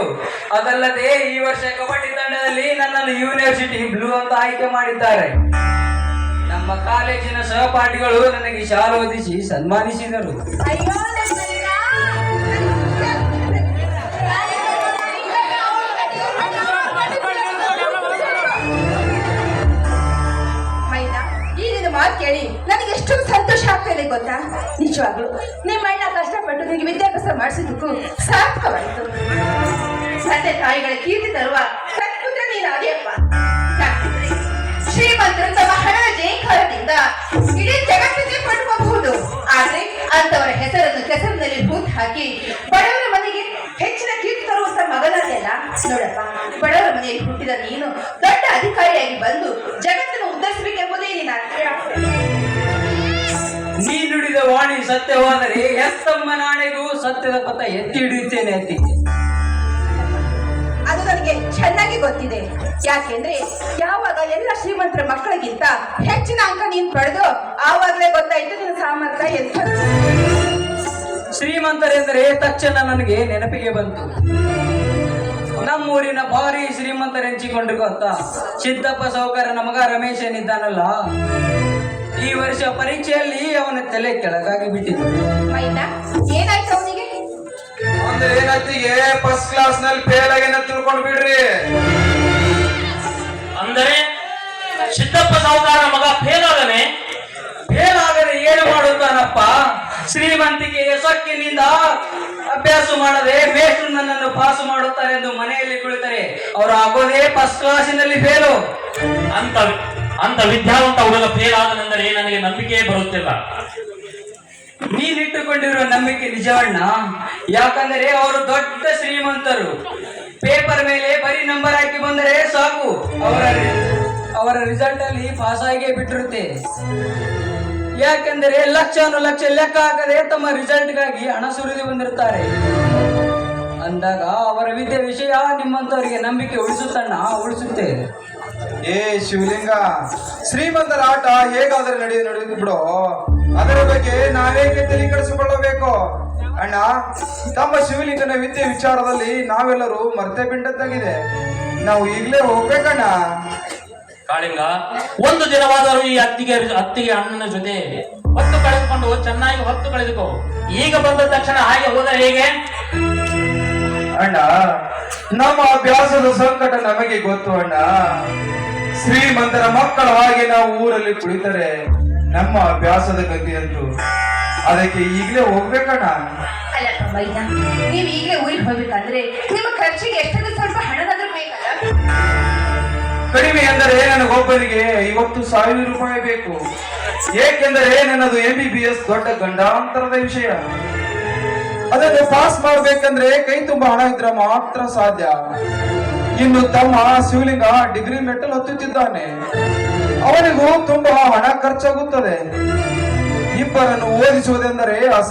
ಮಾಡಬೇಕು ಅದಲ್ಲದೆ ಈ ವರ್ಷ ಕಬಡ್ಡಿ ತಂಡದಲ್ಲಿ ನನ್ನನ್ನು ಯೂನಿವರ್ಸಿಟಿ ಬ್ಲೂ ಅಂತ ಆಯ್ಕೆ ಮಾಡಿದ್ದಾರೆ. ನಮ್ಮ ಕಾಲೇಜಿನ ಸಹಪಾಠಿಗಳು ನನಗೆ ಶಾಲು ಹೊದಿಸಿ ಸನ್ಮಾನಿಸಿದರು. ಮಾತು ಕೇಳಿ. ನನಗೆ ಎಷ್ಟು ಸಂತೋಷ ಆಗ್ತಾ ಇದೆ ಗೊತ್ತಾ? ನಿಜವಾಗ್ಲು, ನಿಮ್ಮ ಅಣ್ಣ ಕಷ್ಟಪಟ್ಟು ನಿಮಗೆ ವಿದ್ಯಾಭ್ಯಾಸ ಮಾಡಿಸಿದ್ದಕ್ಕೂ ಸಾರ್ಥಕವಾಯಿತು. ತಂದೆ ತಾಯಿಗಳ ಕೀರ್ತಿ ತರುವ ಸತ್ಪುತ್ರ ನೀನು ಯಾಕಂದ್ರೆ ಶ್ರೀಮಂತರು ತಮ್ಮ ಹಣದ ಜಯಕಾರದಿಂದ ಇಡೀ ಜಗತ್ತಿಗೆ ಪಡ್ಕೋಬಹುದು. ಆದ್ರೆ ಅಂತವರ ಹೆಸರನ್ನು ಕೆಸರಿನಲ್ಲಿ ಹೂತ್ ಹಾಕಿ ಬಡವರ ಮನೆಗೆ ಹೆಚ್ಚಿನ ಕೀರ್ತಿ ತರುವಂತ ಮಗನದೆಲ್ಲ ನೋಡಪ್ಪ, ಬಡವರ ಮನೆಯಲ್ಲಿ ಹುಟ್ಟಿದ ನೀನು ದೊಡ್ಡ ಅಧಿಕಾರಿಯಾಗಿ ಬಂದು ಜಗತ್ತನ್ನು ಉದ್ಧರಿಸಬೇಕೆಂಬುದೇ ಆಶಯ. ನೀ ನುಡಿದ ವಾಣಿ ಸತ್ಯವಾದರೆ ಎತ್ತಮ್ಮ ನಾಳೆಗೂ ಸತ್ಯದ ಪಥ ಎತ್ತಿ ಹಿಡಿಯುತ್ತೇನೆ ಚೆನ್ನಾಗಿ ಗೊತ್ತಿದೆ. ಯಾಕೆಂದ್ರೆ ಯಾವಾಗ ಎಲ್ಲ ಶ್ರೀಮಂತರ ಮಕ್ಕಳಿಗಿಂತ ಹೆಚ್ಚಿನ ಅಂಕ ನೀನ್ ಪಡೆದು ಆವಾಗಲೇ ಗೊತ್ತಾಯ್ತು ನಿನ್ನ ಸಾಮರ್ಥ್ಯ ಎಂತ ಶ್ರೀಮಂತರೆಂದರೆ ತಕ್ಷಣ ನನಗೆ ನೆನಪಿಗೆ ಬಂತು. ನಮ್ಮೂರಿನ ಭಾರಿ ಶ್ರೀಮಂತರೆಂಚಿಕೊಂಡ್ರು ಗೊತ್ತಾ ಸಿದ್ದಪ್ಪ ಸೌಕರ್ಯನ ನಮಗ ರಮೇಶ್ ಏನಿದ್ದಾನಲ್ಲ ಈ ವರ್ಷ ಪರೀಕ್ಷೆಯಲ್ಲಿ ಅವನ ತಲೆ ಕೆಳಗಾಗಿ ಬಿಟ್ಟಿದ್ದು ಏನಾಯ್ತು ಅವನಿಗೆ? ಅಂದ್ರೆ ಏನತ್ತಿಗೆ ಫಸ್ಟ್ ಕ್ಲಾಸ್ನಲ್ಲಿ ಫೇಲ್ ಆಗ್ಯಾನ ತಿಳ್ಕೊಂಡ್ ಬಿಡ್ರಿ ಸಿದ್ದಪ್ಪ ಸಾವುಕಾರ ಮಗ ಫೇಲ್ ಆಗನೆ ಏನಾದರೆ ಏನು ಮಾಡುತ್ತಾನಪ್ಪ. ಶ್ರೀಮಂತಿಕೆ ಸೊಕ್ಕಿನಿಂದ ಅಭ್ಯಾಸ ಮಾಡದೆ ಮೇಷ್ಟ್ರು ನನ್ನನ್ನು ಪಾಸ್ ಮಾಡುತ್ತಾರೆ ಎಂದು ಮನೆಯಲ್ಲಿ ಕುಳಿತರೆ. ಅವರು ಆಗೋದೇ ಫಸ್ಟ್ ಕ್ಲಾಸಿನಲ್ಲಿ ಫೇಲು. ಅಂತ ಅಂತ ವಿದ್ಯಾವಂತ ಹುಡುಗ ಫೇಲ್ ಆದನೆಂದರೆ ನನಗೆ ನಂಬಿಕೆ ಬರುತ್ತಿಲ್ಲ. ನೀನಿಟ್ಟುಕೊಂಡಿರುವ ನಂಬಿಕೆ ನಿಜವಣ್ಣ ಯಾಕಂದರೆ ಅವರು ದೊಡ್ಡ ಶ್ರೀಮಂತರು. ಪೇಪರ್ ಮೇಲೆ ಬರೀ ನಂಬರ್ ಹಾಕಿ ಬಂದರೆ ಸಾಕು. ಅವರ ಅವರ ರಿಸಲ್ಟ್ ಅಲ್ಲಿ ಪಾಸ್ ಆಗೇ ಬಿಟ್ಟಿರುತ್ತೆ. ಯಾಕೆಂದರೆ ಲಕ್ಷಾನು ಲಕ್ಷ ಲೆಕ್ಕ ಹಾಕದೆ ತಮ್ಮ ರಿಸಲ್ಟ್ಗಾಗಿ ಹಣ ಸುರಿದು ಬಂದಿರುತ್ತಾರೆ. ಅಂದಾಗ ಅವರ ವಿದ್ಯೆ ವಿಷಯ ನಿಮ್ಮಂತವರಿಗೆ ನಂಬಿಕೆ ಉಳಿಸುತ್ತಣ್ಣ, ಉಳಿಸುತ್ತೆ. ಏ ಶಿವಲಿಂಗ, ಶ್ರೀಮಂತರ ಆಟ ಹೇಗಾದ್ರೆ ನಡೆಯುದು ನಡೆಯುದು ಬಿಡು. ಅದರ ಬಗ್ಗೆ ನಾವೇಕೆ ತಲೆ ಕೆಡಿಸಿಕೊಳ್ಳಬೇಕು ಅಣ್ಣ, ತಮ್ಮ ಶಿವಲಿಂಗನ ವಿದ್ಯೆ ವಿಚಾರದಲ್ಲಿ ನಾವೆಲ್ಲರೂ ಮರ್ತೆ ಬಿಂಡದ್ದಾಗಿದೆ ನಾವು ಈಗಲೇ ಹೋಗ್ಬೇಕಣ್ಣ. ಕಾಳಿಂಗ. ಒಂದು ದಿನವಾದರೂ ಈ ಅತ್ತಿಗೆ ಅತ್ತಿಗೆ ಅಣ್ಣನ ಜೊತೆ ಹೊತ್ತು ಕಳೆದುಕೊಂಡು ಚೆನ್ನಾಗಿ ಹೊತ್ತು ಕಳೆದುಕೋ. ಈಗ ಬಂದ ತಕ್ಷಣ ಹಾಗೆ ಹೋದರೆ ಹೇಗೆ? ಅಣ್ಣ ನಮ್ಮ ಅಭ್ಯಾಸದ ಸಂಕಟ ನಮಗೆ ಗೊತ್ತು ಅಣ್ಣ. ಶ್ರೀಮಂತರ ಮಕ್ಕಳ ಹಾಗೆ ನಾವು ಊರಲ್ಲಿ ಕುಳಿತರೆ ನಮ್ಮ ಅಭ್ಯಾಸದ ಗತಿಯಂತು ಅದಕ್ಕೆ ಈಗಲೇ ಹೋಗ್ಬೇಕಣ್ಣ. ನೀವು ಈಗಲೇ ಊರಿಗೆ ಹೋಗ್ಬೇಕಂದ್ರೆ ನಿಮ್ಮ ಖರ್ಚಿಗೆ ಎಷ್ಟಾದ್ರೂ ಸ್ವಲ್ಪ ಕಡಿಮೆ ಎಂದರೆ ನನಗೊಬ್ಬನಿಗೆ ಐವತ್ತು ಸಾವಿರ ರೂಪಾಯಿ ಬೇಕು. ಏಕೆಂದರೆ ನನ್ನದು ಎಂ ಬಿ ಬಿ ಎಸ್ ದೊಡ್ಡ ಗಂಡಾಂತರದ ವಿಷಯ. ಅದನ್ನು ಪಾಸ್ ಮಾಡಬೇಕಂದ್ರೆ ಕೈ ತುಂಬ ಹಣ ಇದ್ರೆ ಮಾತ್ರ ಸಾಧ್ಯ. ಇನ್ನು ತಮ್ಮ ಶಿವಲಿಂಗ ಡಿಗ್ರಿ ಮೆಟ್ಟಲ್ ಹತ್ತುತ್ತಿದ್ದಾನೆ. ಅವನಿಗೂ ತುಂಬಾ ಹಣ ಖರ್ಚಾಗುತ್ತದೆ. ಇಬ್ಬರನ್ನು ಓದಿಸುವುದೆಂದರೆ ಅಸಾ